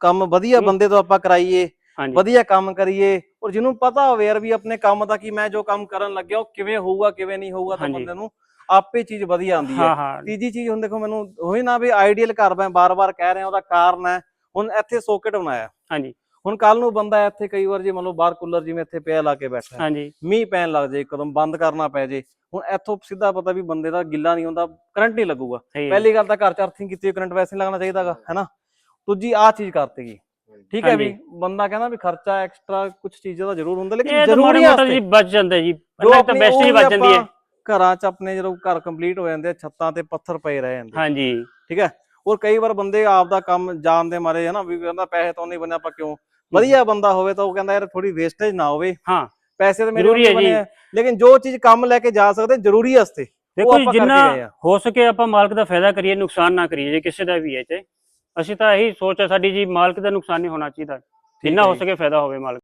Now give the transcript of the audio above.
ਕੰਮ ਵਧੀਆ। ਬੰਦੇ ਤੋਂ ਆਪਾਂ ਕਰਾਈਏ ਵਧੀਆ ਕੰਮ ਕਰੀਏ ਔਰ ਜਿਹਨੂੰ ਪਤਾ ਹੋਵੇ ਯਾਰ ਵੀ ਆਪਣੇ ਕੰਮ ਦਾ ਕਿ ਮੈਂ ਜੋ ਕੰਮ ਕਰਨ ਲੱਗਿਆ ਉਹ ਕਿਵੇਂ ਹੋਊਗਾ ਕਿਵੇਂ ਨਹੀਂ ਹੋਊਗਾ ਤਾਂ। ਬੰਦੇ ਨੂੰ ਆਪੇ ਚੀਜ਼ ਵਧੀਆ ਆਉਂਦੀ ਹੈ। ਤੀਜੀ ਚੀਜ਼ ਹੁਣ ਦੇਖੋ ਮੈਨੂੰ ਹੋਈ ਨਾ ਵੀ ਆਈਡੀਅਲ ਘਰ ਮੈਂ ਬਾਰ-ਬਾਰ ਕਹਿ ਰਿਹਾ ਉਹਦਾ ਕਾਰਨ ਹੈ ਹੁਣ ਇੱਥੇ ਸੋਕੇਟ ਬਣਾਇਆ। ਹਾਂਜੀ। ਹੁਣ ਕੱਲ ਨੂੰ ਬੰਦਾ ਇੱਥੇ ਕਈ ਵਾਰ ਜੇ ਮੰਨ ਲਓ ਬਾਹਰ ਕੂਲਰ ਜਿਵੇਂ ਇੱਥੇ ਪਿਆ ਲਾ ਕੇ ਬੈਠਾ ਹਾਂਜੀ। ਮੀਂਹ ਪੈਣ ਲੱਗ ਜਾਏ ਇੱਕਦਮ ਬੰਦ ਕਰਨਾ ਪੈ ਜੇ ਹੁਣ ਇੱਥੋਂ ਸਿੱਧਾ ਪਤਾ ਵੀ ਬੰਦੇ ਦਾ ਗਿੱਲਾ ਨਹੀਂ ਹੁੰਦਾ ਕਰੰਟ ਨਹੀਂ ਲੱਗੂਗਾ। ਪਹਿਲੀ ਗੱਲ ਤਾਂ ਘਰ ਚ ਅਰਥਿੰਗ ਕੀਤੀ ਕਰੰਟ ਵੈਸੇ ਨਹੀਂ ਲੱਗਣਾ ਚਾਹੀਦਾਗਾ ਹੈਨਾ ਦੂਜੀ ਆ ਚੀਜ਼ ਕਰਤੇਗੀ ਠੀਕ ਹੈ ਵੀ ਬੰਦਾ ਕਹਿੰਦਾ ਵੀ ਖਰਚਾ ਐਕਸਟਰਾ ਕੁਝ ਚੀਜ਼ਾਂ ਦਾ ਜ਼ਰੂਰ ਹੁੰਦਾ ਲੇਕਿਨ ਜ਼ਰੂਰੀ ਹੈ ਜੀ ਬਚ ਜਾਂਦਾ ਜੀ। ਪਹਿਲਾਂ ਤਾਂ ਬੈਸਟ ਹੀ ਬਚ ਜਾਂਦੀ ਹੈ। ਘਰਾਂ 'ਚ ਆਪਣੇ ਜਦੋਂ ਘਰ ਕੰਪਲੀਟ ਹੋ ਜਾਂਦੇ ਆ ਛੱਤਾਂ ਤੇ ਪੱਥਰ ਪਏ ਰਹਿ ਜਾਂਦੇ ਆ, ਹਾਂਜੀ। ਠੀਕ ਹੈ? ਔਰ ਕਈ ਵਾਰ ਬੰਦੇ ਆਪ ਦਾ ਕੰਮ ਜਾਣ ਦੇ ਮਾਰੇ ਹਨਾ ਵੀ ਕਹਿੰਦਾ ਪੈਸੇ ਤਾਂ ਨਹੀਂ ਬਣੇ ਆਪਾਂ ਕਿਉਂ? ਵਧੀਆ ਬੰਦਾ ਹੋਵੇ ਤਾਂ ਉਹ ਕਹਿੰਦਾ ਯਾਰ ਥੋੜੀ ਵੇਸਟੇਜ ਨਾ ਹੋਵੇ। ਹਾਂ। ਪੈਸੇ ਤਾਂ ਮੇਰੇ ਜ਼ਰੂਰੀ ਕੋਲ ਹੈ ਜੀ। ਆ, ਲੇਕਿਨ ਜੋ ਚੀਜ਼ ਕੰਮ ਲੈ ਕੇ ਜਾ ਸਕਦੇ ਜ਼ਰੂਰੀ ਵਾਸਤੇ ਦੇਖੋ ਜਿੰਨਾ ਆ। ਹੋ ਸਕੇ ਆਪਾਂ ਮਾਲਕ ਦਾ ਫਾਇਦਾ ਕਰੀਏ ਨੁਕਸਾਨ ਨਾ ਕਰੀਏ ਜੇ ਕਿਸੇ ਦਾ ਵੀ ਹੈ ਤੇ ਅਸੀਂ ਤਾਂ ਇਹੀ ਸੋਚ ਹੈ ਸਾਡੀ ਜੀ ਮਾਲਕ ਦਾ ਨੁਕਸਾਨ ਨਹੀਂ ਹੋਣਾ ਚਾਹੀਦਾ ਜਿੰਨਾ ਹੋ। ਸਕੇ ਫਾਇਦਾ ਹੋਵੇ ਮਾਲਕ